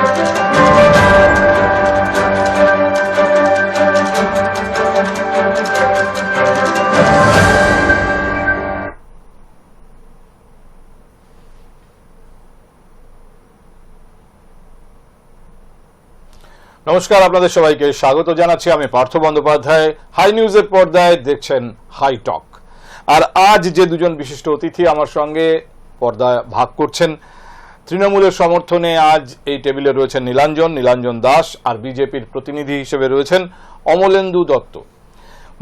নমস্কার আপনাদের সবাইকে। স্বাগত জানাচ্ছি আমি পার্থ বন্দ্যোপাধ্যায়। হাই নিউজের পর্দায় দেখছেন হাই টক আর আজ যে দুজন বিশিষ্ট অতিথি আমার সঙ্গে পর্দা ভাগ করছেন তৃণমূলের সমর্থনে আজ এই টেবিলে রয়েছেন নীলাঞ্জন নীলাঞ্জন দাস আর বিজেপির প্রতিনিধি হিসেবে রয়েছেন অমলেন্দু দত্ত।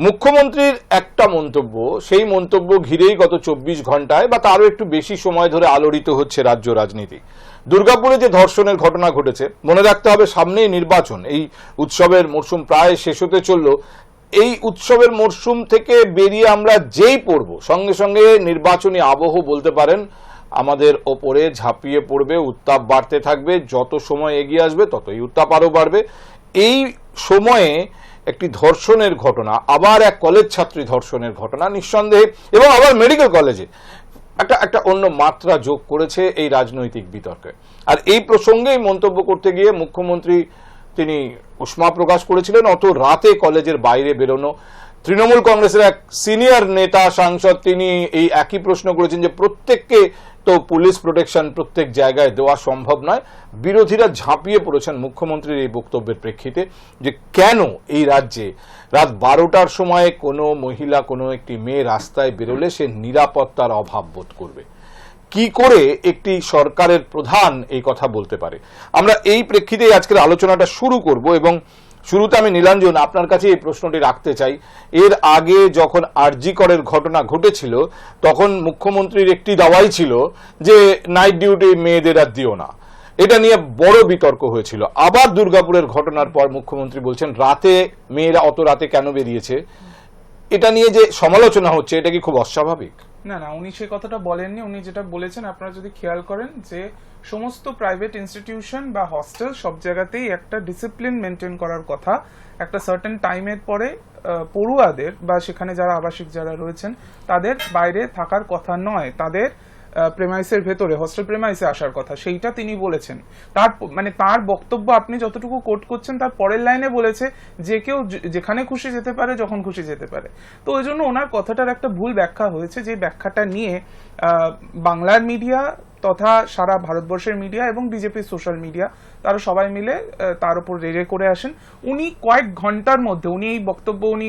মুখ্যমন্ত্রীর একটা মন্তব্য, সেই মন্তব্য ঘিরেই গত চব্বিশ ঘন্টায় বা তারও একটু বেশি সময় ধরে আলোড়িত হচ্ছে রাজ্য রাজনীতি। দুর্গাপুরে যে ধর্ষণের ঘটনা ঘটেছে, মনে রাখতে হবে সামনেই নির্বাচন। এই উৎসবের মরশুম প্রায় শেষ হতে চলল। এই উৎসবের মরশুম থেকে বেরিয়ে আমরা যেই পড়ব, সঙ্গে সঙ্গে নির্বাচনী আবহ বলতে পারেন আমাদের ওপরে ঝাঁপিয়ে পড়বে, উত্তাপ বাড়তে থাকবে, যত সময় এগিয়ে আসবে ততই উত্তাপ আরও বাড়বে। এই সময়ে একটি ধর্ষণের ঘটনা, আবার এক কলেজ ছাত্রী ধর্ষণের ঘটনা নিঃসন্দেহে, এবং আবার মেডিকেল কলেজে একটা একটা অন্য মাত্রা যোগ করেছে এই রাজনৈতিক বিতর্কে। আর এই প্রসঙ্গেই মন্তব্য করতে গিয়ে মুখ্যমন্ত্রী তিনি উষ্মা প্রকাশ করেছিলেন, অত রাতে কলেজের বাইরে বেরোনো। তৃণমূল কংগ্রেসের এক সিনিয়র নেতা, সাংসদ, তিনি এই একই প্রশ্ন করেছেন যে প্রত্যেককে পুলিশ প্রোটেকশন প্রত্যেক জায়গায় দেওয়া সম্ভব নয়। বিরোধীরা ঝাঁপিয়ে পড়েছেন মুখ্যমন্ত্রীর এই বক্তব্যের প্রেক্ষিতে যে কেন এই রাজ্যে রাত বারোটার সময় কোনো মহিলা, কোনো একটি মেয়ে রাস্তায় বেরোলে সে নিরাপত্তার অভাব বোধ করবে। কি করে একটি সরকারের প্রধান এই কথা বলতে পারে? আমরা এই প্রেক্ষিতে আজকের আলোচনাটা শুরু করব এবং শুরুতে আমি নীলাঞ্জন আপনার কাছে এই প্রশ্নটি রাখতে চাই। এর আগে যখন আরজি করের ঘটনা ঘটেছিল, তখন মুখ্যমন্ত্রীর একটি দাওয়াই ছিল যে, নাইট ডিউটি মেয়েদের আর দিও না। এটা নিয়ে বড় বিতর্ক হয়েছিল। আবার দুর্গাপুরের ঘটনার পর মুখ্যমন্ত্রী বলছেন, রাতে মেয়েরা অত রাতে কেন বেরিয়েছে? এটা নিয়ে যে সমালোচনা হচ্ছে, এটা কি খুব অস্বাভাবিক? না না, উনি সেই কথাটা বলেননি। উনি যেটা বলেছেন, আপনারা যদি খেয়াল করেন যে সমস্ত প্রাইভেট ইনস্টিটিউশন বা হস্টেল সব জায়গাতেই একটা ডিসিপ্লিন মেনটেন করার কথা, একটা সার্টেন টাইমের পরে পড়ুয়াদের বা সেখানে যারা আবাসিক যারা রয়েছেন, তাদের বাইরে থাকার কথা নয়, তাদের প্রেমাইসের ভেতরে হস্টেল প্রেমাইসে আসার কথা, সেইটা তিনি বলেছেন। তার মানে তার বক্তব্য আপনি যতটুকু কোট করছেন, তার পরের লাইনে বলেছে যে কেউ যেখানে খুশি যেতে পারে, যখন খুশি যেতে পারে। তো ওই জন্য ওনার কথাটার একটা ভুল ব্যাখ্যা হয়েছে, যে ব্যাখ্যাটা নিয়ে বাংলার মিডিয়া তথা সারা ভারতবর্ষের মিডিয়া এবং বিজেপির সোশ্যাল মিডিয়া তারা সবাই মিলে তার উপর রেগে করে আসেন। উনি কয়েক ঘণ্টার মধ্যে, উনি এই বক্তব্য, উনি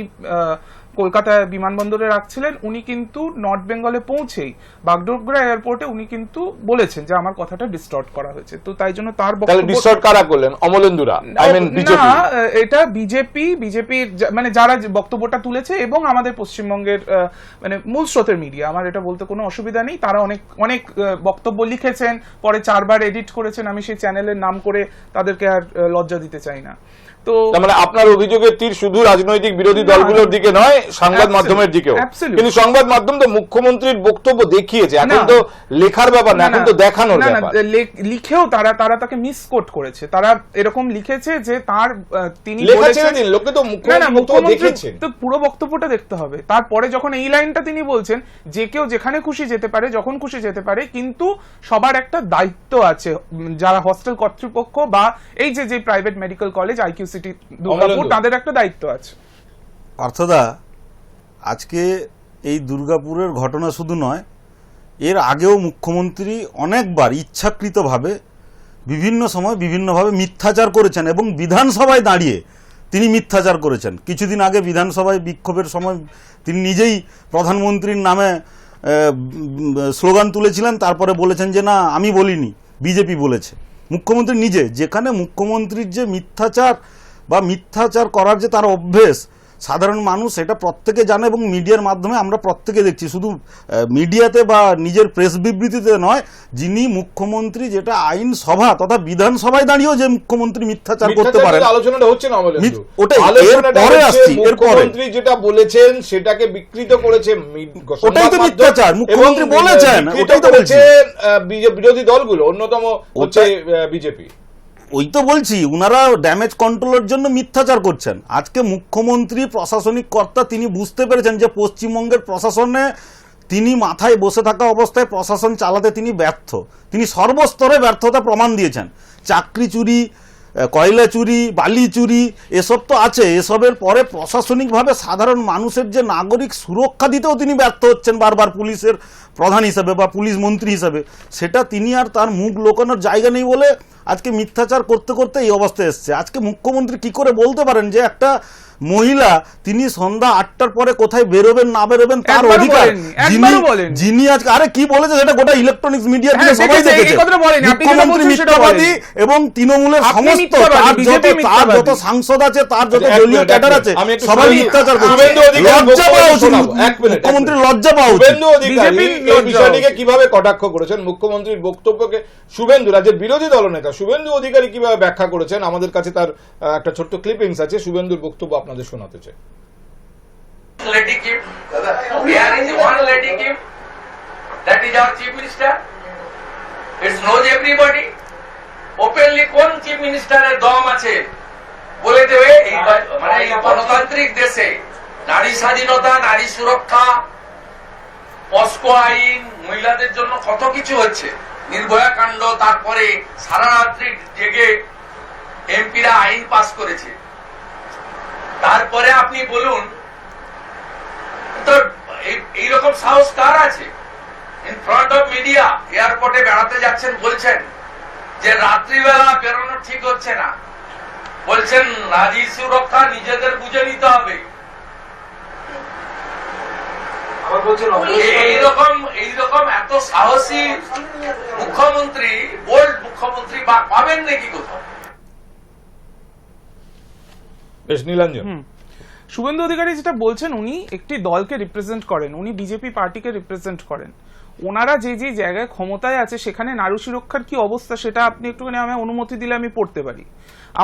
কলকাতায় বিমানবন্দরে রাখছিলেন উনি কিন্তু নর্থ বেঙ্গলে পৌঁছেই বাগডোগরা এয়ারপোর্টে উনি কিন্তু বলেছেন যে আমার কথাটা ডিস্টর্ট করা হয়েছে। তো তাই জন্য তার বক্তব্য ডিস্টর্ট কারা করলেন? অমলেন্দুরা? আই মিন বিজেপি না এটা বিজেপি বিজেপির মানে যারা বক্তব্যটা তুলেছে এবং আমাদের পশ্চিমবঙ্গের মানে মূল স্রোতের মিডিয়া আমার এটা বলতে কোনো অসুবিধা নেই। তারা অনেক অনেক বক্তব্য লিখেছেন পরে চারবার এডিট করেছেন আমি সেই চ্যানেলের নাম করে তাদেরকে আর লজ্জা দিতে চাই না। তো মানে আপনার অভিযোগের তীর শুধু রাজনৈতিক বিরোধী দলগুলোর দিকে নয় সংবাদ মাধ্যমের দিকেও। কিন্তু সংবাদ মাধ্যম তো মুখ্যমন্ত্রীর বক্তব্য দেখিয়েছে। এখন তো লেখার ব্যাপার না এখন তো দেখানোর ব্যাপার। লিখেও তারা তারা তাকে মিসকোট করেছে। তারা এরকম লিখেছে যে তার তিনি লোকে তো মুখ্যমন্ত্রী তো পুরো বক্তব্যটা দেখতে হবে। তারপরে যখন এই লাইনটা তিনি বলছেন যে কেউ যেখানে খুশি যেতে পারে যখন খুশি যেতে পারে কিন্তু সবার একটা দায়িত্ব আছে। যারা হস্টেল কর্তৃপক্ষ বা এই যে যে private medical college IQ City Durgapur তাদের একটা দায়িত্ব আছে। পার্থদা আজকে এই দুর্গাপুরের ঘটনা শুধু নয় এর আগেও মুখ্যমন্ত্রী অনেকবার ইচ্ছাকৃতভাবে বিভিন্ন সময় বিভিন্নভাবে মিথ্যাচার করেছেন এবং বিধানসভায় দাঁড়িয়ে তিনি মিথ্যাচার করেছেন। কিছুদিন আগে বিধানসভায় বিক্ষোভের সময় তিনি নিজেই প্রধানমন্ত্রীর নামে আহ, স্লোগান তুলেছিলেন তারপরে বলেছেন যে না আমি বলিনি বিজেপি বলেছে। মুখ্যমন্ত্রী নিজে যেখানে মুখ্যমন্ত্রীর যে মিথ্যাচার বা মিথ্যাচার করার যে তার অভ্যেস সাধারণ মানুষ এটা প্রত্যেকে জানে এবং মিডিয়ার মাধ্যমে আমরা প্রত্যেকে দেখছি শুধু মিডিয়াতে বা নিজের প্রেস বিবৃতিতে নয় যিনি মুখ্যমন্ত্রী যেটা আইন সভা তথা বিধানসভায় দাঁড়িয়েও যে মুখ্যমন্ত্রী মিথ্যাচার করতে মিথ্যাচার পারেন আলোচনাটা হচ্ছে না ওটাই, এরপরে আসছি, এরপরে। যেটা বলেছেন সেটাকে বিকৃত করেছে ওটাই তো মিথ্যাচার, মুখ্যমন্ত্রী বলেছেন, ওটাই তো বলছি। বিরোধী দলগুলো অন্যতম হচ্ছে বিজেপি ওই তো বলছি ওনারা ড্যামেজ কন্ট্রোলের জন্য মিথ্যাচার করছেন। আজকে মুখ্যমন্ত্রী, প্রশাসনিক কর্তা, তিনি বুঝতে পেরেছেন যে পশ্চিমবঙ্গের প্রশাসনে তিনি মাথায় বসে থাকা অবস্থায় প্রশাসন চালাতে তিনি ব্যর্থ। তিনি সর্বস্তরে ব্যর্থতা প্রমাণ দিয়েছেন। চাকরি চুরি কয়লা চুরি, বালি চুরি, এসব তো আছে। এসবের পরে প্রশাসনিকভাবে সাধারণ মানুষের যে নাগরিক সুরক্ষা দিতেও তিনি ব্যর্থ হচ্ছেন বারবার পুলিশের প্রধান হিসাবে বা পুলিশ মন্ত্রী হিসাবে। সেটা তিনি আর তার মুখ লোকানোর জায়গা নেই বলে আজকে মিথ্যাচার করতে করতে এই অবস্থায় এসছে। আজকে মুখ্যমন্ত্রী কি করে বলতে পারেন যে একটা মহিলা তিনি সন্ধ্যা আটটার পরে কোথায় বেরোবেন না বেরোবেন তার অধিকার। যিনি যিনি আজকে আরে কি বলেছে সেটা গোটা ইলেকট্রনিক্স মিডিয়া হ্যাঁ, সবাই দেখেছে, মুখ্যমন্ত্রী মিথ্যাবাদী এবং তৃণমূলের সমস্ত তার যত তার যত সাংসদ আছে তার যত আচ্ছা, দলীয় ক্যাডার আছে সবাই মিথ্যাচার করছে। লজ্জা পাওয়া উচিত। লজ্জা পাওয়া উচিত। বিষয়টিকে কীভাবে কটাক্ষ করেছেন মুখ্যমন্ত্রীর বক্তব্যকে? শুভেন্দু রাজ্যের বিরোধী দলনেতা শুভেন্দু অধিকারী কীভাবে ব্যাখ্যা করেছেন? আমাদের কাছে তার একটা ছোট্ট ক্লিপিংস আছে শুভেন্দুর বক্তব্য আপনাদের শোনাতে চাই। কোন মানে গণতান্ত্রিক দেশে নারী স্বাধীনতা, নারী সুরক্ষা আইন, মহিলাদের জন্য কত কিছু হচ্ছে? নির্ভয়া কাণ্ড, তারপরে সারা রাত্রি জেগে এমপিরা আইন পাস করেছে। তারপরে আপনি বলুন তো এই- এইরকম সাহস কার আছে? ইন ফ্রন্ট অফ মিডিয়া এয়ারপোর্টে বেড়াতে যাচ্ছেন বলছেন যে রাত্রিবেলা বেরোনো ঠিক হচ্ছে না। বলছেন নারী সুরক্ষা নিজেদের বুঝে নিতে হবে। এই- এইরকম এইরকম এত সাহসী মুখ্যমন্ত্রী বোল্ড মুখ্যমন্ত্রী বা- পাবেন নাকি কোথাও? বেশ নীলাঞ্জন। শুভেন্দু অধিকারী যেটা বলছেন, উনি একটি দলকে রিপ্রেজেন্ট করেন, উনি বিজেপি পার্টিকে রিপ্রেজেন্ট করেন। ওনারা যে যে জায়গায় ক্ষমতায় আছে, সেখানে নারী সুরক্ষার কি অবস্থা সেটা আপনি একটুখানি আমায় অনুমতি দিলে আমি পড়তে পারি।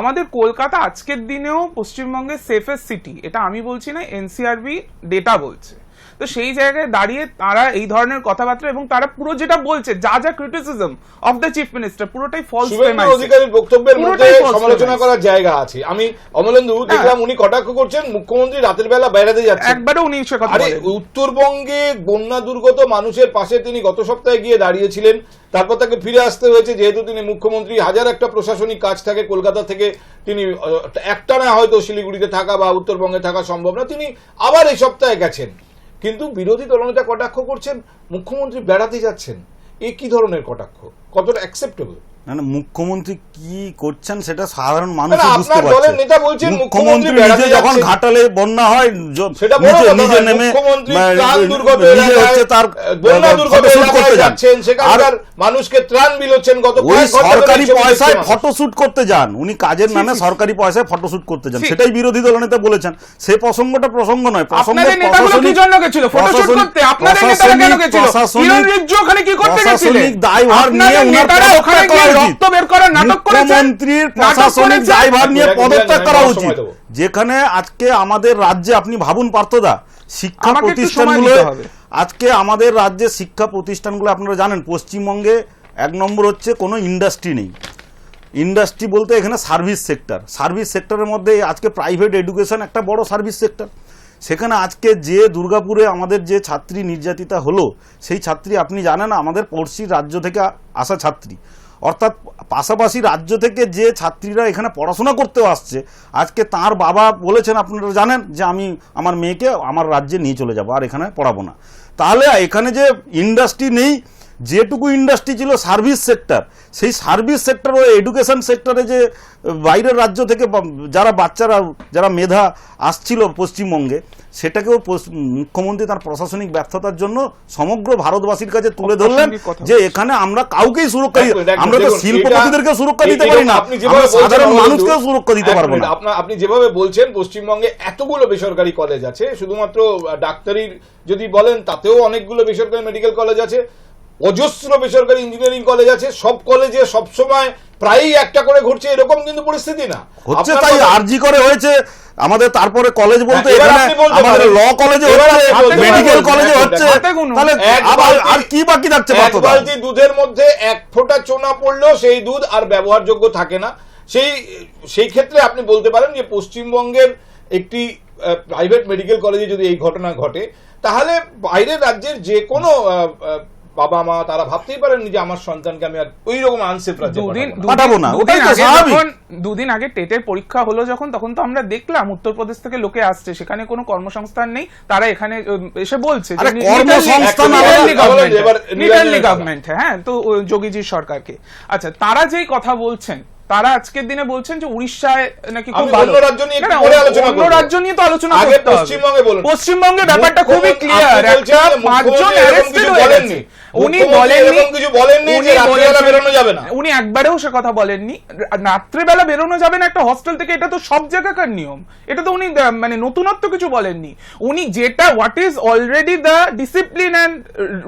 আমাদের কলকাতা আজকের দিনেও পশ্চিমবঙ্গের সেফেস্ট সিটি এটা আমি বলছি না এনসিআরবি ডেটা বলছে। তো সেই জায়গায় দাঁড়িয়ে তারা এই ধরনের কথাবার্তা এবং তারা পুরো যেটা বলছে যা যা criticism of the chief minister পুরোটাই ফলস অধিকারীর বক্তব্যের মধ্যে সমালোচনা করার জায়গা আছে। আমি অমলেন্দু দেখলাম উনি কটাক্ষ করছেন মুখ্যমন্ত্রী রাতের বেলা বেড়াতে যাচ্ছেন। একবারও উনি সে কথা আরে উত্তরবঙ্গে বন্যা দুর্গত মানুষের পাশে তিনি গত সপ্তাহে গিয়ে দাঁড়িয়েছিলেন। তারপর তাকে ফিরে আসতে হয়েছে যেহেতু তিনি মুখ্যমন্ত্রী। হাজার একটা প্রশাসনিক কাজ থাকে কলকাতা থেকে। তিনি আহ, একটানা হয়তো শিলিগুড়িতে থাকা বা উত্তরবঙ্গে থাকা সম্ভব না। তিনি আবার এই সপ্তাহে গেছেন। কিন্তু বিরোধী দলনেতা কটাক্ষ করছেন মুখ্যমন্ত্রী বেড়াতে যাচ্ছেন এ কি ধরনের কটাক্ষ? কতটা অ্যাকসেপ্টেবল না না মুখ্যমন্ত্রী কি করছেন সেটা সাধারণ মানুষ বুঝতে পারছে। নেতা বলছেন মুখ্যমন্ত্রী নিজে যখন ঘাটালে বন্যা হয় সেটা বড় নিজে নেমে নিজে হচ্ছে তার বন্যা দুর্গত করতে যাচ্ছেন সেখানকার মানুষকে ত্রাণ গত ওই সরকারি পয়সায়। ফটোশুট করতে যান। উনি কাজের নামে সরকারি পয়সায় ফটোশুট করতে যান। সেটাই বিরোধী দলনেতা বলেছেন। সে প্রসঙ্গটা প্রসঙ্গ নয় প্রসঙ্গ আপনাদের কি জন্য গেছিল? ফটোশুট করতে? আপনাদের নেতারা কেন গেছিল? প্রশাসনিক দায়ভার নিয়ে ওখানে রক্ত বের করার নাটক করেছেন নাটক প্রশাসনিক দায়ভার নিয়ে পদত্যাগ করা উচিত। যেখানে আজকে আমাদের রাজ্যে আপনি ভাবুন পার্থদা শিক্ষা প্রতিষ্ঠানগুলো আজকে আমাদের রাজ্যে শিক্ষা প্রতিষ্ঠানগুলো আপনারা জানেন পশ্চিমবঙ্গে এক নম্বর হচ্ছে কোনো ইন্ডাস্ট্রি নেই। ইন্ডাস্ট্রি বলতে এখানে সার্ভিস সেক্টর সার্ভিস সেক্টরের মধ্যে আজকে প্রাইভেট এডুকেশন একটা বড় সার্ভিস সেক্টর সেখানে আজকে যে দুর্গাপুরে আমাদের যে ছাত্রী নির্যাতিতা হলো সেই ছাত্রী আপনি জানেন আমাদের পড়শি রাজ্য থেকে আসা ছাত্রী। অর্থাৎ পাশাপাশি রাজ্য থেকে যে ছাত্রীরা এখানে পড়াশোনা করতেও আসছে, আজকে তার বাবা বলেছেন, আপনারা জানেন, যে আমি আমার মেয়েকে আমার রাজ্যে নিয়ে চলে যাব, আর এখানে পড়াবো না। তাহলে এখানে যে ইন্ডাস্ট্রি নেই, যেটুকু ইন্ডাস্ট্রি ছিল সার্ভিস সেক্টর, সেই সার্ভিস সেক্টর ও এডুকেশন সেক্টরে যে বাইরের রাজ্য থেকে যারা বাচ্চারা, যারা মেধা আসছিল পশ্চিমবঙ্গে সেটাকেও মুখ্যমন্ত্রী তার প্রশাসনিক ব্যর্থতার জন্য সমগ্র ভারতবাসীর কাছে তুলে ধরলেন যে এখানে আমরা কাউকেই সুরক্ষা আমরা তো শিল্পপতিদেরকে সুরক্ষা দিতে পারি না। সাধারণ মানুষকেও সুরক্ষা দিতে পারব না। আপনা- আপনি যেভাবে বলছেন পশ্চিমবঙ্গে এতগুলো বেসরকারি কলেজ আছে শুধুমাত্র ডাক্তারির যদি বলেন তাতেও অনেকগুলো বেসরকারি মেডিকেল কলেজ আছে অজস্র বেসরকারি ইঞ্জিনিয়ারিং কলেজ আছে সব কলেজে সবসময় প্রায়ই একটা করে ঘুরছে এরকম কিন্তু পরিস্থিতি না হচ্ছে তাই আরজি করে হয়েছে আমাদের তারপরে কলেজ বলতে হ্যাঁ, এখানে আমাদের ল কলেজে হচ্ছে মেডিকেল। কলেজে হচ্ছে। তাহলে আবার আর কি বাকি থাকছে এক বালতি দুধের মধ্যে এক ফোঁটা চোনা পড়লেও সেই দুধ আর ব্যবহারযোগ্য থাকে না সেই সেই ক্ষেত্রে আপনি বলতে পারেন যে পশ্চিমবঙ্গের একটি প্রাইভেট মেডিকেল কলেজে যদি এই ঘটনা ঘটে তাহলে বাইরের রাজ্যের যে কোনো বাবা মা তারা ভাবতেই পারেন যে আমার সন্তানকে আমি আর ওই রকম আনসেফ রাজ্যে দুদিন পাঠাবো না। দুদিন ওটাই তো আগে স্বাভাবিক। যখন দুদিন আগে টেটের পরীক্ষা হলো যখন তখন তো আমরা দেখলাম উত্তরপ্রদেশ থেকে লোকে আসছে সেখানে কোনো কর্মসংস্থান নেই তারা এখানে এসে বলছে যে নির্বাচনের গভর্নমেন্ট হ্যাঁ তো যোগীজি যোগীজির সরকারকে আচ্ছা তারা যেই কথা বলছেন তারা আজকের দিনে বলছেন যে উড়িষ্যায় নাকি খুব ভালো। রাজ্য নিয়ে একটু পরে আলোচনা অন্য রাজ্য নিয়ে তো আলোচনা আগে করতে। পশ্চিমবঙ্গে বলুন। পশ্চিমবঙ্গে ব্যাপারটা খুবই ক্লিয়ার একটা পাঁচজন অ্যারেস্টেড হয়ে। গেছে। উনি বলেননি কিছু বলেননি যে রাত্রিবেলা বেরোনো যাবে না। উনি একবারেও সে কথা বলেননি। রাত্রেবেলা বেরোনো যাবে না একটা হস্টেল থেকে এটা তো সব জায়গাকার নিয়ম। এটা তো উনি মানে নতুনত্ব কিছু বলেননি। উনি যেটা what is already the discipline and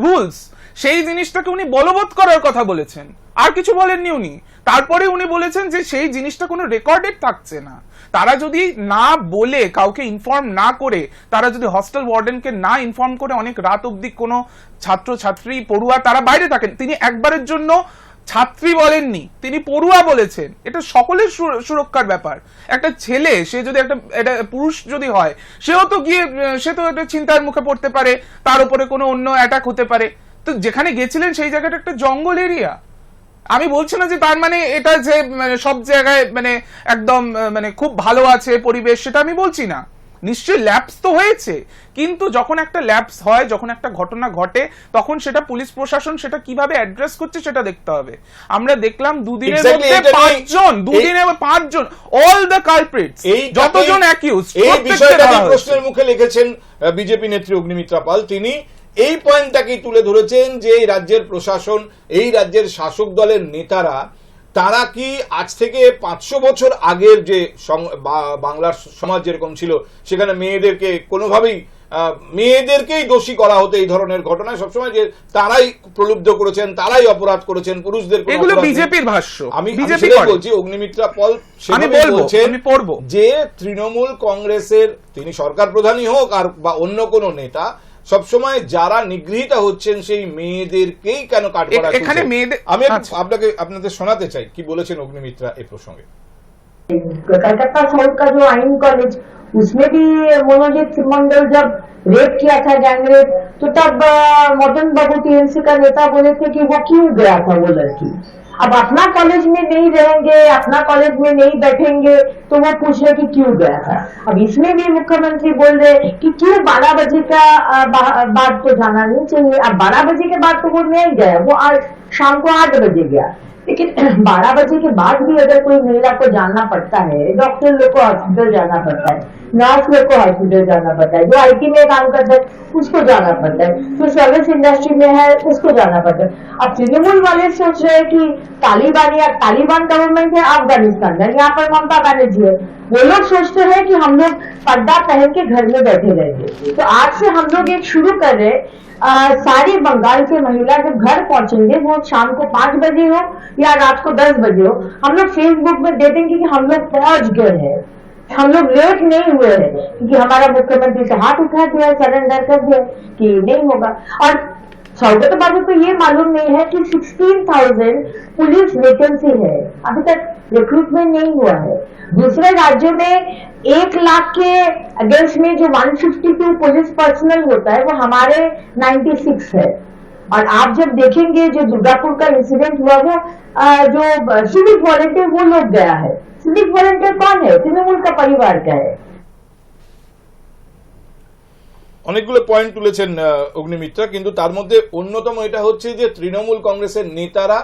rules সেই জিনিসটাকে উনি বলবৎ করার কথা বলেছেন। আর কিছু বলেননি উনি। তারপরে উনি বলেছেন যে সেই জিনিসটা কোনো রেকর্ডেড থাকছে না। তারা যদি না বলে, কাউকে ইনফর্ম না করে, তারা যদি হস্টেল ওয়ার্ডেনকে না ইনফর্ম করে, অনেক রাত অবধি কোনো ছাত্র ছাত্রী পড়ুয়া, তারা বাইরে থাকেন। তিনি একবারের জন্য ছাত্রী বলেননি, তিনি পড়ুয়া বলেছেন। এটা সকলের সুরক্ষার ব্যাপার। একটা ছেলে, সে যদি একটা এটা পুরুষ যদি হয়, সেও তো গিয়ে, সে তো একটা চিন্তার মুখে পড়তে পারে, তার উপরে কোনো অন্য অ্যাটাক হতে পারে। তো যেখানে গেছিলেন, সেই জায়গাটা একটা জঙ্গল এরিয়া আমি বলছি না যে তার মানে এটা যে মানে সব জায়গায় মানে একদম মানে খুব ভালো আছে পরিবেশ সেটা আমি বলছি না। নিশ্চয়ই ল্যাপস তো হয়েছে। কিন্তু যখন একটা ল্যাপস হয় যখন একটা ঘটনা ঘটে তখন সেটা পুলিশ প্রশাসন সেটা কীভাবে অ্যাড্রেস করছে সেটা দেখতে হবে। আমরা দেখলাম দুদিনের মধ্যে পাঁচজন দুদিনে পাঁচজন অল দ্য কালপ্রিটস যতজন অ্যাকিউজ এই বিষয়টাকে প্রশ্নের মুখে লিখেছেন বিজেপি নেত্রী অগ্নিমিত্রা পাল। তিনি এই পয়েন্টটাকেই তুলে ধরেছেন যে এই রাজ্যের প্রশাসন এই রাজ্যের শাসক দলের নেতারা তারা কি আজ থেকে পাঁচশো বছর আগের যে বাংলার সমাজ যেরকম ছিল সেখানে মেয়েদেরকে কোনোভাবেই মেয়েদেরকেই দোষী করা হতো এই ধরনের ঘটনায় সবসময় যে তারাই প্রলুব্ধ করেছেন তারাই অপরাধ করেছেন পুরুষদের এগুলো বিজেপির ভাষ্য। আমি বিজেপি বলছি অগ্নিমিত্রা পল আমি বলব, আমি পড়ব। যে তৃণমূল কংগ্রেসের তিনি সরকার প্রধানই হোক আর বা অন্য কোন নেতা সবসময় যারা নিগৃহীতা হচ্ছেন সেই মেয়েদেরকেই কেন কাঠগড়ায় এ- এখানে তুলছেন? মেয়েদের- আমি একটু আচ্ছা। আপনাকে আপনাদের শোনাতে চাই কি বলেছেন অগ্নিমিত্রা এই প্রসঙ্গে कलकत्ता साउथ का जो आइन कॉलेज उसमें भी मनोजीत मंडल जब रेप किया था गैंग रेप तो तब अ, मदन बाबू टीएमसी का नेता बोले थे कि वो क्यों गया था वो लड़की अब अपना कॉलेज में नहीं रहेंगे, अपना कॉलेज में नहीं बैठेंगे तो वो पूछ रहे कि क्यों गया था? अब इसमें भी मुख्यमंत्री बोल रहे कि क्यों बारह बजे का बाद तो जाना नहीं चाहिए? अब बारह बजे के बाद तो वो नहीं गया, वो आज शाम को आठ बजे गया। लेकिन बारह बजे के बाद भी अगर कोई महिला को जानना पड़ता है डॉक्टर लोग को हॉस्पिटल जाना पड़ता है नर्स लोग को हॉस्पिटल जाना पड़ता है, जो आईटी में काम करता है, उसको जाना पड़ता है, जो सर्विस इंडस्ट्री में है, उसको जाना पड़ता है। अब तृणमूल वाले सोच रहे हैं कि तालिबान या तालिबान गवर्नमेंट है, अफ़गानिस्तान में यहाँ पर ममता बनर्जी है। वो लोग सोचते हैं कि हम लोग पर्दा पहन के घर में बैठे रहेंगे। तो आज से हम लोग एक शुरू कर रहे अ, सारी बंगाल के महिला जब घर पहुँचेंगे वो शाम को पाँच बजे हो या रात को दस बजे हो हम लोग फेसबुक में दे देंगे कि हम लोग पहुँच गए हैं। हम लोग लेट नहीं हुए हैं क्योंकि हमारा मुख्यमंत्री से हाथ उठा दिया सरेंडर कर दिया कि नहीं होगा। और सौगत बाबू को ये मालूम नहीं है कि 16,000 पुलिस वैकेंसी है। अभी तक रिक्रूटमेंट नहीं हुआ है दूसरे राज्यों में एक लाख के अगेंस्ट में जो 152 पुलिस पर्सनल होता है वो हमारे 96 है और आप जब देखेंगे जो दुर्गापुर का इंसिडेंट हुआ वो अ, जो सिविक वॉलेंटियर वो लोग गया है सिविक वॉलेंटियर कौन है तृणमूल का परिवार का है অনেকগুলো পয়েন্ট তুলেছেন আহ, অগ্নিমিত্রা কিন্তু তার মধ্যে অন্যতম এটা হচ্ছে যে তৃণমূল কংগ্রেসের নেতারা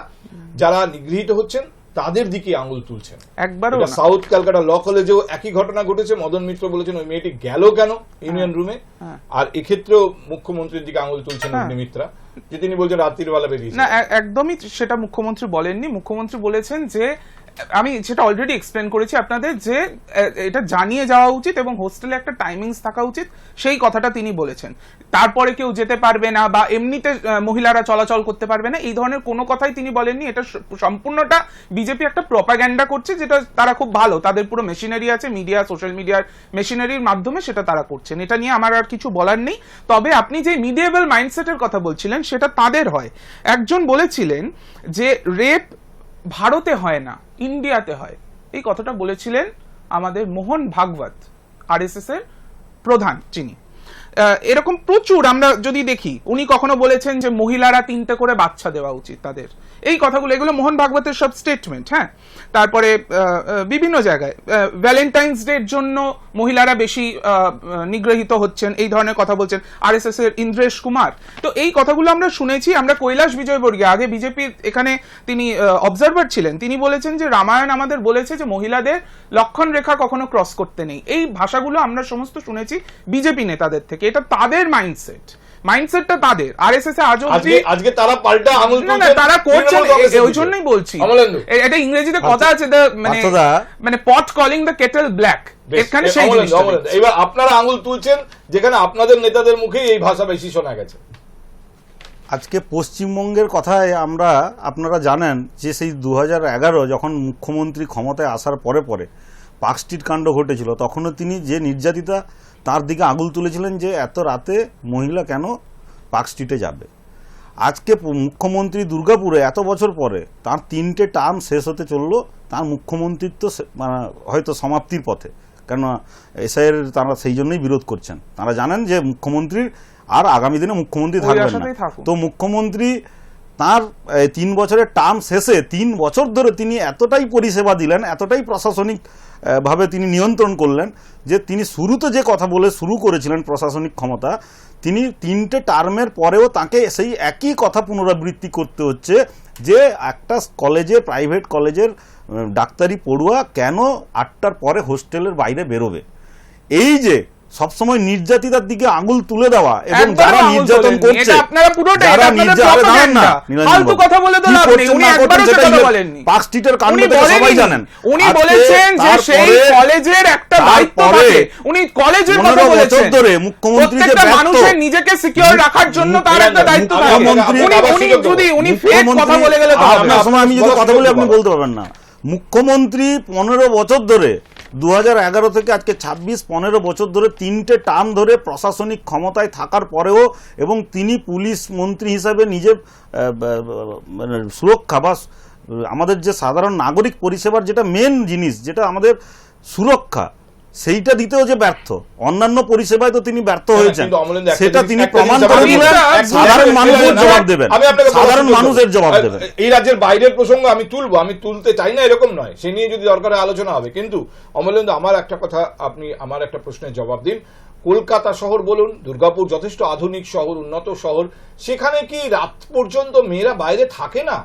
যারা নিগৃহীত হচ্ছেন তাদের দিকে আঙুল তুলছেন। একবারও সাউথ ক্যালকাটা ল কলেজেও একই ঘটনা ঘটেছে। মদন মিত্র বলেছেন ওই মেয়েটি গেল কেন ইউনিয়ন রুমে? হ্যাঁ। আর এক্ষেত্রেও মুখ্যমন্ত্রীর দিকে আঙুল তুলছেন মিত্রা অগ্নিমিত্রা যে তিনি বলছেন রাত্রির বেলা বেরিয়েছে। না একদমই সেটা মুখ্যমন্ত্রী বলেননি। মুখ্যমন্ত্রী বলেছেন যে আমি সেটা অলরেডি এক্সপ্লেন করেছি আপনাদের যে এটা জানিয়ে যাওয়া উচিত এবং হোস্টেলে একটা টাইমিংস থাকা উচিত, সেই কথাটা তিনি বলেছেন। তারপরে কেউ যেতে পারবে না বা এমনিতে মহিলারা চলাচল করতে পারবে না, এই ধরনের কোনো কথাই তিনি বলেননি। এটা সম্পূর্ণটা বিজেপি একটা প্রপাগ্যান্ডা করছে, যেটা তারা খুব ভালো। তাদের পুরো মেশিনারি আছে মিডিয়া সোশ্যাল মিডিয়ার মেশিনারির মাধ্যমে সেটা তারা করছেন। এটা নিয়ে আমার আর কিছু বলার নেই। তবে আপনি যে মিডিয়েবল মাইন্ডসেটের কথা বলছিলেন, সেটা তাদের হয়। একজন বলেছিলেন যে রেপ ভারতে হয় না। ইন্ডিয়াতে হয়। এই কথাটা বলেছিলেন আমাদের মোহন ভাগবত আরএসএস এর প্রধান যিনি এরকম প্রচুর আমরা যদি দেখি, উনি কখনো বলেছেন যে মহিলারা তিনটে করে বাচ্চা দেওয়া উচিত তাদের। এই কথাগুলো, এগুলো মোহন ভাগবতের সব স্টেটমেন্ট হ্যাঁ? তারপরে বিভিন্ন জায়গায় ভ্যালেন্টাইন্স ডের জন্য মহিলারা বেশি নিগৃহীত হচ্ছেন, এই ধরনের কথা বলছেন আরএসএস এর ইন্দ্রেশ কুমার। তো এই কথাগুলো আমরা শুনেছি, আমরা কৈলাস বিজয়বর্গীয় আগে বিজেপির এখানে তিনি অবজারভার ছিলেন, তিনি বলেছেন যে রামায়ণ আমাদের বলেছে যে মহিলাদের লক্ষণ রেখা কখনো ক্রস করতে নেই। এই ভাষাগুলো আমরা সমস্ত শুনেছি বিজেপি নেতাদের থেকে, এটা তাদের মাইন্ডসেট মাইন্ডসেটটা তাদের। আরএসএস এ আজও আজকে অবধি আজকে তারা পাল্টা আঙুল না না তারা এ- ওই জন্যই বলছি। এটা ইংরেজিতে কথা আছে the মানে মানে pot calling the kettle black এখানে সেই জিনিসটা এবার আপনারা আঙুল তুলছেন যেখানে আপনাদের নেতাদের মুখেই এই ভাষা বেশি শোনা গেছে। আজকে পশ্চিমবঙ্গের কথায় আমরা আপনারা জানেন যে সেই দু এগারো যখন মুখ্যমন্ত্রী ক্ষমতায় আসার পরে পরে পার্ক স্ট্রিট কাণ্ড ঘটেছিল তখনও তিনি যে নির্যাতিতা তার দিকে আঙুল তুলেছিলেন যে এত রাতে মহিলা কেন পার্ক স্ট্রিটে যাবে। আজকে মুখ্যমন্ত্রী দুর্গাপুরে এত বছর পরে তার তিনটে টার্ম শেষ হতে চলল তার মুখ্যমন্ত্রিত্ব মানে হয়তো সমাপ্তির পথে। কেননা এসআইয়ের তারা সেই জন্যই বিরোধ করছেন। তারা জানেন যে মুখ্যমন্ত্রীর আর আগামী দিনে মুখ্যমন্ত্রী থাকবেন না। তো মুখ্যমন্ত্রী তার তিন বছরের টার্ম শেষে তিন বছর ধরে তিনি এতটাই পরিষেবা দিলেন, এতটাই প্রশাসনিক ভাবে তিনি নিয়ন্ত্রণ করলেন যে তিনি শুরুতে যে কথা বলে শুরু করেছিলেন প্রশাসনিক ক্ষমতা, তিনি তিনটে টার্মের পরেও তাকে সেই একই কথা পুনরাবৃত্তি করতে হচ্ছে যে একটা কলেজে প্রাইভেট কলেজের ডাক্তারি পড়ুয়া কেন আটটার পরে হোস্টেলের বাইরে বেরোবে। এই যে সবসময় নির্যাতিতার দিকে আঙুল তুলে দেওয়া এবং যারা নির্যাতন করছে এটা আপনারা পুরোটাই, যারা এটা আপনাদের নির্যা- আরে দাঁড়ান না, propaganda। নীলাঞ্জন ফালতু বাবু। কথা বলে তো লাভ নেই, উনি একবারও সেটা সেটা বলেননি। পার্ক স্ট্রিটের কাণ্ড থেকে সবাই জানেন। উনি বলেছেন যে সেই কলেজের একটা দায়িত্ব থাকে উনি কলেজের কথা পনেরো বছর বলেছেন ধরে মুখ্যমন্ত্রী যে প্রত্যেকটা মানুষের নিজেকে সিকিউর রাখার জন্য তার একটা দায়িত্ব থাকে। উনি উনি যদি উনি ফেক কথা বলে গেলে তো আপনার সময় আমি যদি কথা বলি আপনি বলতে পারবেন না। মুখ্যমন্ত্রী পনেরো বছর ধরে দু থেকে আজকে ছাব্বিশ পনেরো বছর ধরে তিনটে টার্ম ধরে প্রশাসনিক ক্ষমতায় থাকার পরেও এবং তিনি পুলিশ মন্ত্রী হিসাবে নিজে আহ, বা- বা- মানে সুরক্ষা বা আমাদের যে সাধারণ নাগরিক পরিষেবার যেটা মেন জিনিস যেটা আমাদের সুরক্ষা সেইটা দিতেও যে ব্যর্থ। অন্যান্য পরিষেবায় তো তিনি ব্যর্থ হ্যাঁ, হয়েছেন। সেটা তিনি প্রমাণ করে দিলেন সাধারণ মানুষের জবাব দেবেন। সাধারণ মানুষের জবাব দেবেন। এই রাজ্যের বাইরের প্রসঙ্গ আমি তুলবো আমি তুলতে চাই না এরকম নয়। সে নিয়ে যদি দরকারে আলোচনা হবে। কিন্তু অমলেন্দু আমার একটা কথা আপনি আমার একটা প্রশ্নের জবাব দিন। কলকাতা শহর বলুন দুর্গাপুর যথেষ্ট আধুনিক শহর উন্নত শহর সেখানে কি রাত পর্যন্ত মেয়েরা বাইরে থাকে না?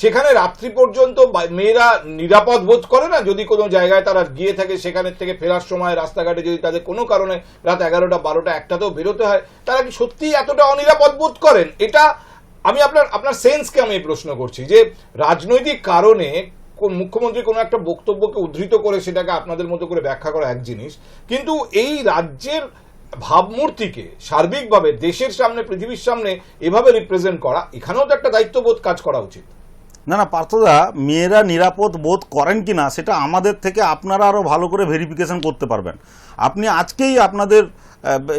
সেখানে রাত্রি পর্যন্ত মেয়েরা নিরাপদ বোধ করে না? যদি কোনো জায়গায় তারা গিয়ে থাকে, সেখানে থেকে ফেরার সময়, রাস্তাঘাটে যদি তাদের কোনো কারণে রাত এগারোটা, বারোটা, একটাতেও বেরোতে হয়, তারা কি সত্যিই এতটা অনিরাপদ বোধ করেন? এটা আমি আপনার আপনার সেন্সকে আমি প্রশ্ন করছি যে, রাজনৈতিক কারণে কোন মুখ্যমন্ত্রী কোনো একটা বক্তব্যকে উদ্ধৃত করে সেটাকে আপনাদের মতো করে ব্যাখ্যা করা এক জিনিস, কিন্তু এই রাজ্যের ভাবমূর্তিকে সার্বিকভাবে দেশের সামনে, পৃথিবীর সামনে এভাবে রিপ্রেজেন্ট করা, এখানেও তো একটা দায়িত্ববোধ কাজ করা উচিত। না না, পার্থদা, মেয়েরা নিরাপদ বোধ করেন কি না, সেটা আমাদের থেকে আপনারা আরও ভালো করে ভেরিফিকেশন করতে পারবেন। আপনি আজকেই আপনাদের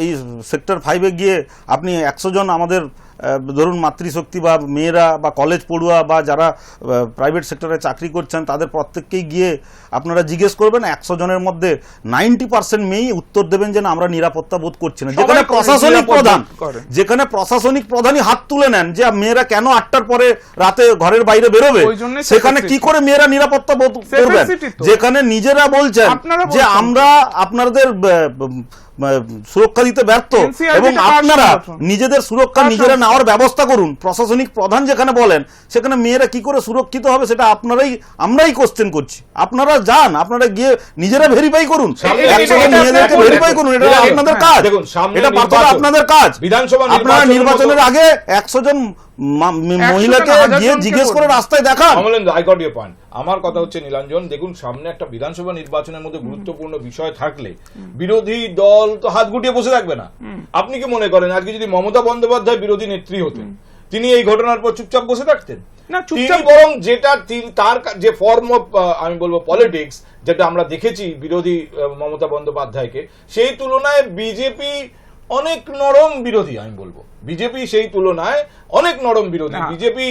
এই সেক্টর ফাইভে গিয়ে আপনি একশো জন আমাদের ধরুন মাতৃশক্তি বা মেয়েরা বা কলেজ পড়ুয়া বা যারা প্রাইভেট সেক্টরে চাকরি করছেন তাদের প্রত্যেককেই গিয়ে আপনারা জিজ্ঞেস করবেন একশো জনের মধ্যে নাইনটি পার্সেন্ট মেয়েই উত্তর দেবেন যে না আমরা নিরাপত্তা বোধ করছি না। যেখানে প্রশাসনিক প্রধান যেখানে প্রশাসনিক প্রধানই হাত তুলে নেন যে মেয়েরা কেন আটটার পরে রাতে ঘরের বাইরে বেরোবে সেখানে কি করে মেয়েরা নিরাপত্তা বোধ করবেন? যেখানে নিজেরা বলছেন যে আমরা আপনাদের সুরক্ষা দিতে ব্যর্থ। এবং আপনারা নিজেদের সুরক্ষা নিজেরা নেওয়ার ব্যবস্থা করুন। প্রশাসনিক প্রধান যেখানে বলেন সেখানে মেয়েরা কি করে সুরক্ষিত হবে সেটা আপনারাই আমরাই কোশ্চেন করছি। আপনারা যান আপনারা গিয়ে নিজেরা ভেরিফাই করুন। একশো মেয়েদেরকে ভেরিফাই করুন এটা আপনাদের হ্যাঁ, কাজ। এটা পার্থক্য আপনাদের কাজ। বিধানসভা আপনারা নির্বাচনের আগে একশো জন মহিলাকে গিয়ে জিজ্ঞেস করে রাস্তায় দেখান। আই গট ইউর পয়েন্ট আমার কথা হচ্ছে নীলাঞ্জন দেখুন সামনে একটা বিধানসভা নির্বাচনের মধ্যে গুরুত্বপূর্ণ বিষয় থাকলে বিরোধী দল তো হাত গুটিয়ে বসে থাকবে না। আপনি কি মনে করেন আজকে যদি মমতা বন্দ্যোপাধ্যায় বিরোধী নেত্রী হতেন তিনি এই ঘটনার পর চুপচাপ বসে থাকতেন? না, চুপচাপ- বরং যেটা তার যে ফর্ম অফ আমি বলব পলিটিক্স যেটা আমরা দেখেছি বিরোধী মমতা বন্দ্যোপাধ্যায়কে সেই তুলনায় বিজেপি অনেক নরম বিরোধী আমি বলব। বিজেপি সেই তুলনায় অনেক নরম বিরোধী। বিজেপি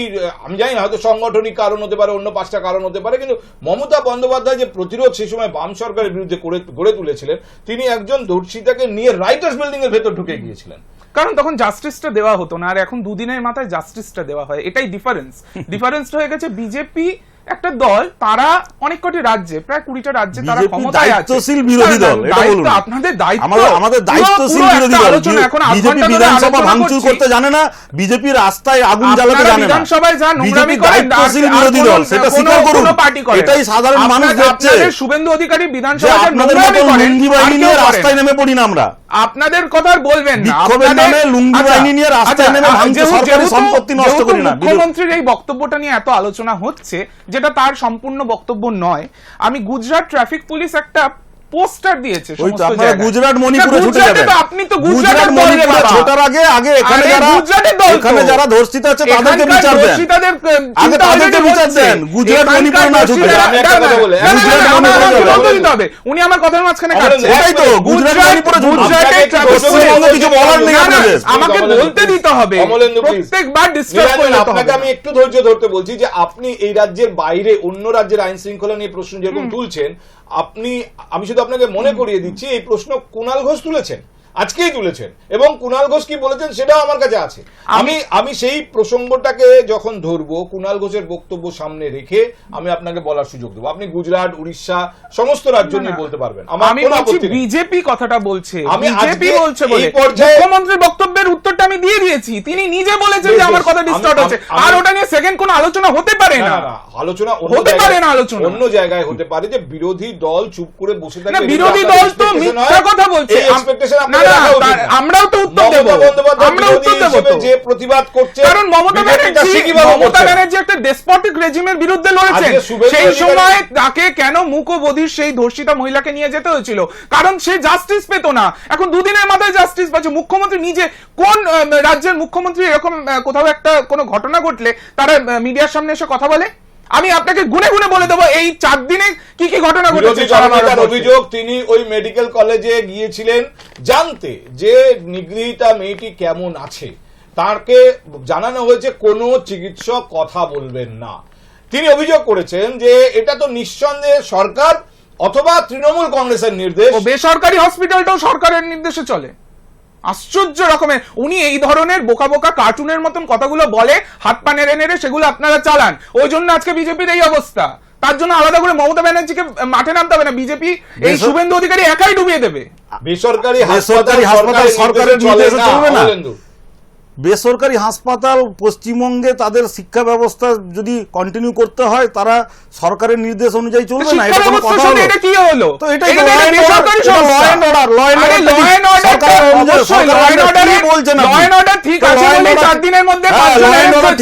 আমি জানি না হয়তো সাংগঠনিক কারণ হতে পারে অন্য পাঁচটা কারণ হতে পারে কিন্তু মমতা বন্দ্যোপাধ্যায় যে প্রতিরোধ সেই সময় বাম সরকারের বিরুদ্ধে গড়ে তুলেছিলেন তিনি একজন ধর্ষিতাকে নিয়ে রাইটার্স বিল্ডিং এর ভেতর ঢুকে গিয়েছিলেন। কারণ তখন জাস্টিসটা দেওয়া হতো না আর এখন দুদিনের মাথায় জাস্টিসটা দেওয়া হয়। এটাই ডিফারেন্স ডিফারেন্সটা হয়ে গেছে বিজেপি একটা দল তারা অনেক কটি রাজ্যে প্রায় কুড়িটা রাজ্যে তারা ক্ষমতায় আছে। দায়িত্বশীল বিরোধী দল, এটা বলুন। আপনাদের দায়িত্ব। আমাদের আমাদের দায়িত্বশীল বিরোধী দল এখন বিজেপি বিধানসভা ভাঙচুর করতে জানে না বিজেপি রাস্তায় আগুন জ্বালাতে জানে না। বিধানসভায় যান, নোংরামি করেন, দায়িত্বশীল বিরোধী দল সেটা স্বীকার করুন। এটাই সাধারণ মানুষ দেখছে। শুভেন্দু অধিকারী যে বিধানসভায় নোংরামি করেন। রাস্তায় নেমে পড়ি না আমরা। আপনাদের কথা আর বলবেন না বিক্ষোভের নামে লুঙ্গি আচ্ছা, বাহিনী নিয়ে রাস্তায় আচ্ছা, নেমে ভাঙছে, সরকারি সম্পত্তি নষ্ট করি না। মুখ্যমন্ত্রীর এই বক্তব্যটা নিয়ে এত আলোচনা হচ্ছে যেটা তার সম্পূর্ণ বক্তব্য নয় আমি গুজরাট ট্রাফিক পুলিশ একটা পোস্টার দিয়েছে ওই তো সমস্ত আপনারা গুজরাট মণিপুরে ছুটে যাবেন। আপনি তো গুজরাট গুজরাটের মণিপুরে বাবা। ছোটার আগে আগে এখানে যারা গুজরাটের দল এখানে যারা ধর্ষিত আছে তাদেরকে বিচার দেন। আগে তাদেরকে বিচার দেন। গুজরাট মণিপুরে না ছুটে আমি একটা কথা না, বলি, গুজরাট মণিপুরে। উনি আমার কথার মাঝখানে কাটছেন। ওটাই তো, গুজরাট মণিপুরে গুজরাটে একটু পশ্চিমবঙ্গ কিছু বলার নেই আপনাদের। আমাকে বলতে দিতে হবে। প্রত্যেকবার ডিস্টার্ব নিরঞ্জন, করে আপনাকে আমি একটু ধৈর্য ধরতে বলছি যে আপনি এই রাজ্যের বাইরে অন্য রাজ্যের আইন শৃঙ্খলা নিয়ে প্রশ্ন যেরকম তুলছেন আপনি আমি শুধু আপনাকে মনে করিয়ে দিচ্ছি এই প্রশ্ন কুণাল ঘোষ তুলেছেন। আজকেই তুলেছেন। এবং কুণাল ঘোষ কি বলেছেন সেটাও আমার কাছে আছে। আমি আমি সেই প্রসঙ্গটাকে যখন ধরবো কুণাল ঘোষের বক্তব্য সামনে রেখে আমি আপনাকে বলার সুযোগ দেবো। আপনি গুজরাট উড়িষ্যা সমস্ত রাজ্য নিয়ে বলতে পারবেন। আমি বলছি বিজেপি কথাটা বলছে। আমি বিজেপি বলছে বলে। মুখ্যমন্ত্রীর বক্তব্যের উত্তরটা আমি দিয়ে দিয়েছি। তিনি নিজে বলেছেন যে আমার কথা ডিস্টার্ব হচ্ছে। আর ওটা নিয়ে সেকেন্ড কোনো আলোচনা হতে পারে না, আলোচনা হতে পারে না আলোচনা। অন্য জায়গায় হতে পারে যে বিরোধী দল চুপ করে বসে থাকে বিরোধী দল তো মিথ্যা কথা বলছে। এই আমরাও তো উত্তর দেব। আমরা উত্তর দেব তো। যে প্রতিবাদ করছে কারণ মমতা ব্যানার্জি মমতা ব্যানার্জি একটা ডেসপটিক রেজিমের বিরুদ্ধে লড়েছেন। সেই সময় তাকে কেন মুখ ও বধির সেই ধর্ষিতা মহিলাকে নিয়ে যেতে হয়েছিল? কারণ সে জাস্টিস পেত না। এখন দুদিনের মাথায় জাস্টিস পাচ্ছে। মুখ্যমন্ত্রী নিজে কোন রাজ্যের মুখ্যমন্ত্রী এরকম কোথাও একটা কোনো ঘটনা ঘটলে তারা মিডিয়ার সামনে এসে কথা বলে? আমি আপনাকে গুনে গুনে বলে দেবো এই চার দিনে কি কি ঘটনা ঘটেছে। অভিযোগ তিনি ওই মেডিকেল কলেজে গিয়েছিলেন জানতে যে নিগৃহীতা মেয়েটি কেমন আছে। তাকে জানানো হয়েছে কোনো চিকিৎসক কথা বলবেন না। তিনি অভিযোগ করেছেন যে এটা তো নিঃসন্দেহে সরকার অথবা তৃণমূল কংগ্রেসের নির্দেশ। বেসরকারি হসপিটালটাও সরকারের নির্দেশে চলে। আশ্চর্য রকমের। উনি এই ধরনের বোকা বোকা কার্টুনের মতন কথাগুলো বলে হাত পা নেড়ে নেড়ে সেগুলো আপনারা চালান। ওই জন্য আজকে বিজেপির এই অবস্থা। তার জন্য আলাদা করে মমতা ব্যানার্জিকে মাঠে নামতে হবে না। বিজেপি এই শুভেন্দু অধিকারী একাই ডুবিয়ে দেবে। বেসরকারি হাসপাতাল হাসপাতাল সরকারের নির্দেশে চলে চলবে না। বেসরকারি হাসপাতাল পশ্চিমবঙ্গে তাদের শিক্ষা ব্যবস্থা যদি কন্টিনিউ করতে হয় তারা সরকারের নির্দেশ অনুযায়ী চলবে না এটা কোনো কথা হলো এটা কি হলো তো এটা বেসরকারি সংস্থা। ঠিক আছে দিনের মধ্যে।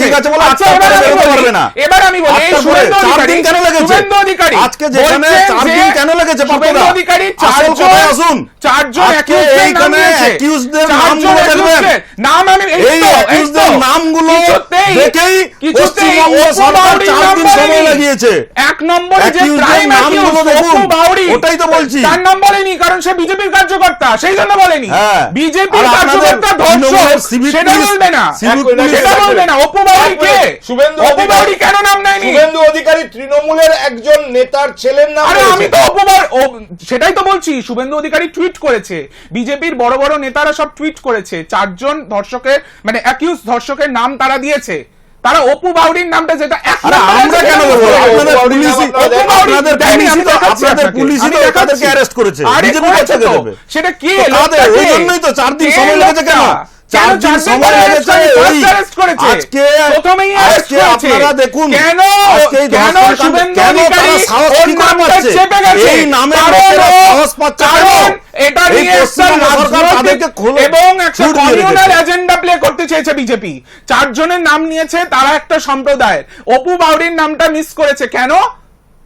ঠিক আছে বলে আচ্ছা, এবার আমি না। এবার আমি বলি এই অধিকারী কেন লেগেছে? অধিকারী আজকে যেখানে দিন লেগেছে অধিকারী আসুন। এইখানে নাম আমি এই এই তো, এই accused তো। দের নামগুলো কিছুতেই- দেখেই কিছুতেই পশ্চিমবঙ্গ অপু সরকার চার দিন সময় লাগিয়েছে। এক নম্বরে যে Accused দের প্রাইম নামগুলো দেখুন। ওটাই তো বলছি। তার নাম বলেনি কারণ সে বিজেপির কার্যকর্তা সেই জন্য বলেনি। হ্যাঁ। বিজেপির কার্যকর্তা ধর্ষক সেটা বলবে না সেটা বলবে না। অপু বাউরি কে? শুভেন্দু অপু বাউরি কেন নাম নেয়নি? শুভেন্দু অধিকারী তৃণমূলের একজন নেতার ছেলের নাম আরে আমি তো অপবার সেটাই তো বলছি শুভেন্দু অধিকারী টুইট করেছে। বিজেপির বড় বড় নেতারা সব টুইট করেছে। চারজন ধর্ষকের মানে অ্যাকিউজ ধর্ষকের নাম তারা দিয়েছে। তারা অপু বাউরির নামটা যেটা আমরা কেন সেটা বলব? বলব। আপনাদের পুলিশই বাউরির নাম আপনারা আপনাদের পুলিশই তো আপনাদের পুলিশই তো তাদেরকে অ্যারেস্ট করেছে। বিজেপি। দেবে সেটা কে? ওই জন্যই তো চার দিন সময় লেগেছে কেন? লোকটা? চার কেন দিন চার সময় দিন লেগেছে ওই করেছে? arrest করেছে। আজকে প্রথমেই আজকে আপনারা দেখুন কেন কেন শুভেন্দু অধিকারী ওর নামটা চেপে গেছে? এই নামে লোকেরা সাহস পাচ্ছে কেন? এটা নিয়ে একটা পশ্চিমবঙ্গ সরকার রাজনৈতিক তাদেরকে খোলে- এবং একটা কমিউনাল এজেন্ডা প্লে করতে চেয়েছে বিজেপি চারজনের নাম নিয়েছে তারা একটা সম্প্রদায়ের অপু বাউরির নামটা মিস করেছে কেন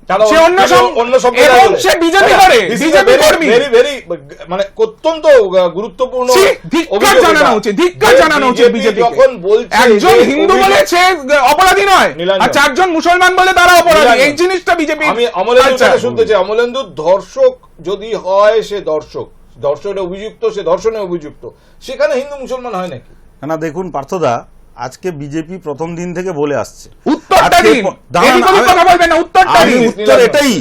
সে অন্য অন্য সম- অন্য সম্প্রদায় এবং সে বিজেপি করে, this is a বিজেপি কর্মী। very, very, মানে অত্যন্ত গুরুত্বপূর্ণ ধিক্কার জানানো উচিত ধিক্কার জানানো উচিত বিজেপি যখন বলছে একজন হিন্দু বলে সে অপরাধী নয় আর চারজন মুসলমান বলে তারা অপরাধী। এই জিনিসটা বিজেপি আমি অমলেন্দুর কথা শুনতে চাই। অমলেন্দু ধর্ষক যদি হয় সে দর্শক। ধর্ষণে অভিযুক্ত সে ধর্ষণে অভিযুক্ত। সেখানে হিন্দু মুসলমান হয় নাকি? না দেখুন পার্থদা আজকে বিজেপি প্রথম দিন থেকে বলে আসছে। উত্তর এটাই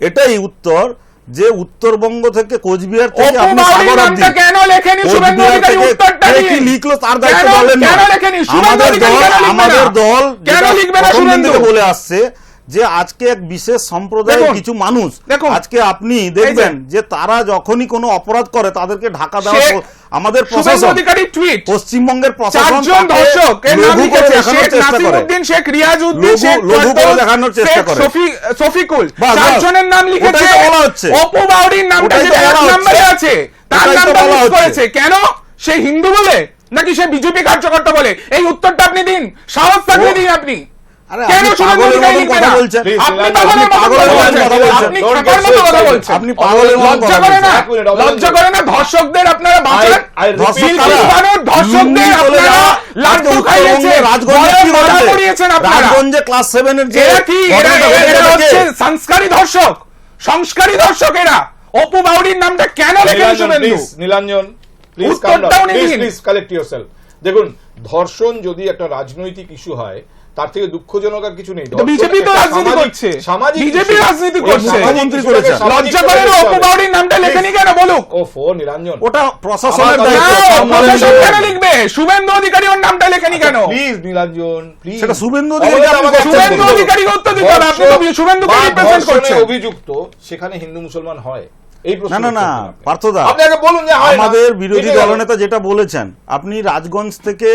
এটাই উত্তর যে উত্তরবঙ্গ থেকে কোচবিহার থেকে অপু আপনি সাগর অবধি কেন লেখেনি? শুভেন্দু অধিকারী উত্তরটা কে কি লিখলো তার দায়িত্ব বলেন না। কেন লেখেনি? শুভেন্দু আমাদের অধিকারী দল কেন লিখবে আমাদের দল কেন লিখবে না শুভেন্দু? বলে আসছে যে আজকে এক বিশেষ সম্প্রদায়ের কিছু মানুষ। আজকে আপনি দেখবেন যে তারা যখনই কোনো অপরাধ করে তাদেরকে ঢাকা দেওয়া আমাদের প্রশাসন পশ্চিমবঙ্গের প্রশাসন শেখ রিয়াজউদ্দিন দেখানোর চেষ্টা করে। শফিকুল। চারজনের নাম লিখেছে বলা হচ্ছে। অপু বাউরির নামটা ওটাই এক নম্বরে আছে তার নামটা বলা হচ্ছে। করেছে কেন সে হিন্দু বলে নাকি সে বিজেপি কার্যকর্তা বলে এই উত্তরটা আপনি দিন সাহস থাকলে দিন আপনি লজ্জা করে না ধর্ষকদের আপনারা বাঁচান ধর্ষকদের আপনারা রাজগঞ্জে ক্লাস সেভেনের যে এরা সংস্কারী ধর্ষক। সংস্কারী ধর্ষক এরা। অপু বাউরির নামটা কেন নীলাঞ্জন প্লিজ কালেক্ট দেখুন ধর্ষণ যদি একটা রাজনৈতিক ইস্যু হয় তার থেকে দুঃখজনক আর কিছু নেই। বিজেপি তো রাজনীতি করছে। সামাজিক বিজেপি রাজনীতি করছে। মুখ্যমন্ত্রী issue টাকে লজ্জা করে না করে অপু দেখতে বাউরির হবে। নামটা লেখেনি কেন? বলুক। ও ফো নীলাঞ্জন ওটা প্রশাসনের দায়িত্ব। প্রশাসন কেন লিখবে? শুভেন্দু অধিকারী ওর নামটা লেখেনি কেন? প্লিজ নীলাঞ্জন প্লিজ সেটা শুভেন্দু করছেন শুভেন্দু বলুন। অধিকারীকে উত্তর দিতে হবে আপনি তো শুভেন্দুকে রিপ্রেজেন্ট করছেন অভিযুক্ত সেখানে হিন্দু মুসলমান হয়। এই না না না। পার্থদা আপনি আগে বলুন যে আমাদের বিরোধী দলনেতা যেটা বলেছেন আপনি রাজগঞ্জ থেকে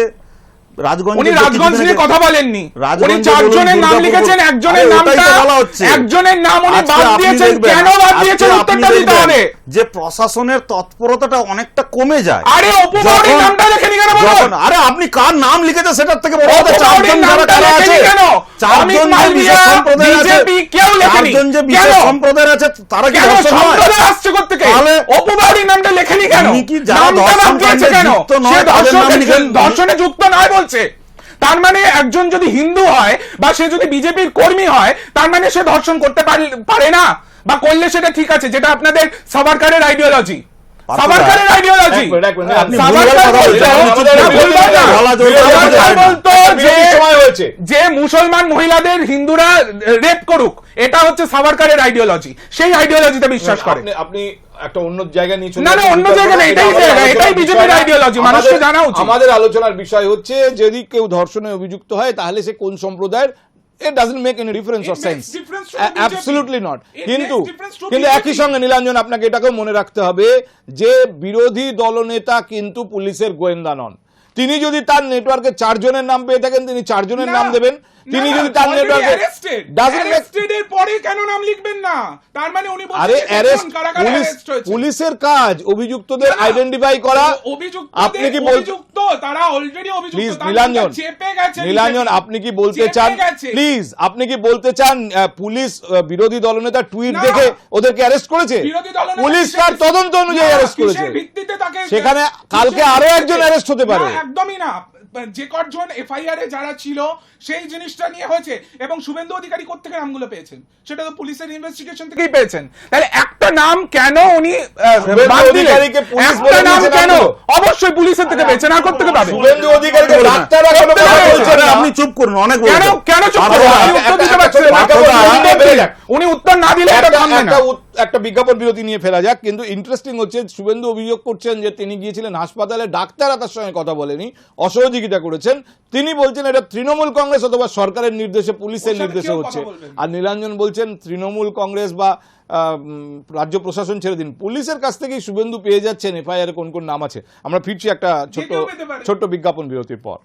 রাজগঞ্জ উনি রাজগঞ্জ নিয়ে কথা বলেননি উনি চারজনের নাম লিখেছেন একজনের নামটা তো বলা হচ্ছে। একজনের নাম উনি বাদ আপনি দিয়েছেন কেন বাদ দিয়েছেন উত্তরটা দিতে হবে যে প্রশাসনের তৎপরতাটা অনেকটা কমে যায় আরে অপু নামটা লেখেনি কেন বলুন? আরে আপনি কার নাম লিখেছেন সেটার থেকে বড় কথা চারজন যারা কারা আছে লেখেনি কেন? অমিত চারজন যে বিশেষ সম্প্রদায় আছে কেউ লেখেনি। চারজন যে বিশেষ সম্প্রদায় আছে তারা কি কেন ধর্ষণ আসছে কোত্থেকে? তাহলে- অপু নামটা লেখেনি কেন উনি কি যারা নামটা বাদ দিয়েছে কেন? যুক্ত নয়, সে যুক্ত বলছে তার মানে একজন যদি হিন্দু হয় বা সে যদি বিজেপির কর্মী হয়, তার মানে সে ধর্ষণ করতে পার- না। বা করলে সেটা ঠিক আছে, যেটা আপনাদের সাবারকারের আইডিওলজি সাবারকারের আইডিওলজি যে মুসলমান মহিলাদের হিন্দুরা রেপ করুক এটা হচ্ছে সাবারকারের আইডিওলজি সেই আইডিওলজিতে বিশ্বাস করে। আপনি আপনি একটা অন্য জায়গায় নিয়ে না, না, অন্য জায়গা না, এটাই জায়গা, এটাই বিজেপির ideology, মানুষকে জানা উচিত। আমাদের আলোচনার বিষয় হচ্ছে যদি কেউ ধর্ষণে অভিযুক্ত হয় তাহলে সে কোন সম্প্রদায়ের? It doesn't make any difference or It sense makes difference to the BJP. absolutely not It কিন্তু কিন্তু. একই সঙ্গে নীলাঞ্জন আপনাকে এটাকেও মনে রাখতে হবে যে বিরোধী দলনেতা কিন্তু পুলিশের গোয়েন্দা নন তিনি যদি তার নেটওয়ার্কে চারজনের নাম পেয়ে থাকেন তিনি চারজনের নাম দেবেন তিনি যদি তার নেটওয়ার্কে doesn't make এর পরে কেন নাম লিখবেন না? তার মানে উনি আরে অ্যারেস্ট পুলিশ পুলিশের কাজ অভিযুক্তদের আইডেন্টিফাই করা। অভিযুক্ত আপনি কি অভিযুক্ত তারা অলরেডি অভিযুক্ত প্লিজ নীলাঞ্জন। চেপে গেছে নীলাঞ্জন আপনি কি বলতে চান? প্লিজ আপনি কি বলতে চান পুলিশ বিরোধী দলনেতা টুইট দেখে ওদেরকে অ্যারেস্ট করেছে? পুলিশ তার তদন্ত অনুযায়ী অ্যারেস্ট করেছে। সেখানে কালকে আরও একজন arrest হতে পারে। একদমই না। যে কজন এফআইআর এ যারা ছিল, সেই জিনিসটা নিয়ে হয়েছে। এবং শুভেন্দু অধিকারী কোথেকে নামগুলো পেয়েছেন? সেটা তো পুলিশের ইনভেস্টিগেশন থেকেই পেয়েছেন। তাহলে একটা নাম কেন উনি শুভেন্দু বাদ দিলেন? একটা নাম কেন অবশ্যই পুলিশের থেকে পেয়েছেন আর কোথেকে পাবেন শুভেন্দু অধিকারীকে না। ডাক্তাররা কোনো কথা বলছে না। আপনি চুপ করুন অনেক কেন কেন চুপ? উনি উত্তর দিতে পারছেন না। উনি উত্তর না দিলে এটা একটা- থামবে না একটা একটা বিজ্ঞাপন বিরতি নিয়ে ফেলা যাক কিন্তু ইন্টারেস্টিং হচ্ছে শুভেন্দু অভিযোগ করছেন যে তিনি গিয়েছিলেন হাসপাতালে ডাক্তাররা তার সঙ্গে কথা বলেনি অসহযোগিতা করেছেন তিনি বলছেন এটা তৃণমূল কংগ্রেস অথবা সরকারের নির্দেশে পুলিশের নির্দেশে হচ্ছে আর নীলাঞ্জন বলছেন তৃণমূল কংগ্রেস বা রাজ্য প্রশাসন ছেড়ে দিন। পুলিশের কাছ থেকেই শুভেন্দু পেয়ে যাচ্ছেন এফআইআর কোন কোন নাম আছে। আমরা ফিরছি একটা ছোট্ট ছোট্ট বিজ্ঞাপন বিরতির পর।